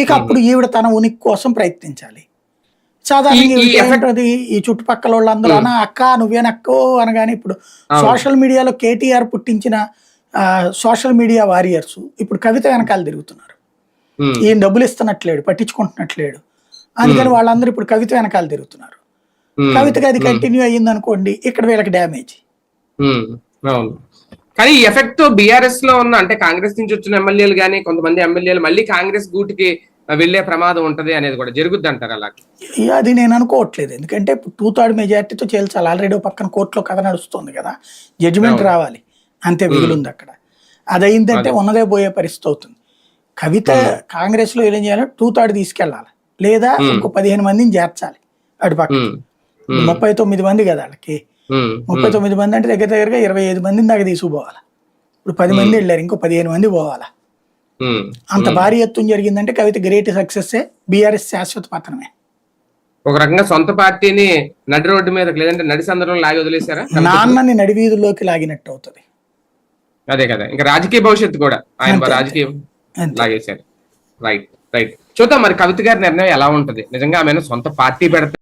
ఇక అప్పుడు ఈవిడ తన ఉనికి కోసం ప్రయత్నించాలి. సాధారణంగా ఈ- చుట్టుపక్కల వాళ్ళందరూ అన్న అక్క నువ్వేనక్కో అనగానే ఇప్పుడు సోషల్ మీడియాలో కేటీఆర్ పుట్టించిన సోషల్ మీడియా వారియర్స్ ఇప్పుడు కవిత వెనకాల తిరుగుతున్నారు. ఈయన డబ్బులు ఇస్తున్నట్లేడు పట్టించుకుంటున్నట్లేడు. అందుకని వాళ్ళందరూ ఇప్పుడు కవిత వెనకాల తిరుగుతున్నారు. కవితకి అది కంటిన్యూ అయ్యింది అనుకోండి ఇక్కడ వీళ్ళకి డ్యామేజ్ కానీ ఈ ఎఫెక్ట్ బీఆర్ఎస్లో ఉన్న అంటే కాంగ్రెస్ నుంచి వచ్చిన ఎమ్మెల్యేలు కానీ కొంతమంది ఎమ్మెల్యేలు మళ్ళీ కాంగ్రెస్ గూటికి వెళ్ళే ప్రమాదం ఉంటది అనేది కూడా జరుగుద్ది అంటారు అలా అది నేను అనుకోవట్లేదు. ఎందుకంటే టూ థర్డ్ మెజారిటీతో చేల్చాలి. ఆల్రెడీ పక్కన కోర్టులో కథ నడుస్తుంది కదా. జడ్జిమెంట్ రావాలి. అంతే మిగిలింది అక్కడ. అది. అయిందంటే ఉన్నదే పోయే పరిస్థితి అవుతుంది. కవిత కాంగ్రెస్లో ఏం చేయాలి? టూ థర్డ్ తీసుకెళ్ళాలి. లేదా ఇంకో పదిహేను మందిని చేర్చాలి అటు పక్క ముప్పై తొమ్మిది మంది కదా వాళ్ళకి. ముప్పై తొమ్మిది మంది అంటే దగ్గర దగ్గరగా ఇరవై ఐదు మందిని దాకా తీసుకుపోవాలి. ఇప్పుడు పది మంది వెళ్ళారు ఇంకో పదిహేను మంది పోవాలా. అంత భారీ ఎత్తున జరిగిందంటే కవిత గ్రేట్ సక్సెస్ బీఆర్ఎస్ శాశ్వత పతనమే. ఒక రకంగా సొంత పార్టీని నడి రోడ్డు మీద లేదంటే నడి సందర్భంలో లాగి వదిలేశారా? నాన్నని నడివీధుల్లోకి లాగినట్టు అవుతుంది. అదే కదా ఇంకా రాజకీయ భవిష్యత్తు కూడా ఆయన రాజకీయం లాగేశారు. రైట్ రైట్ చూద్దాం మరి కవిత గారి నిర్ణయం ఎలా ఉంటది? నిజంగా ఆమె సొంత పార్టీ పెడతారు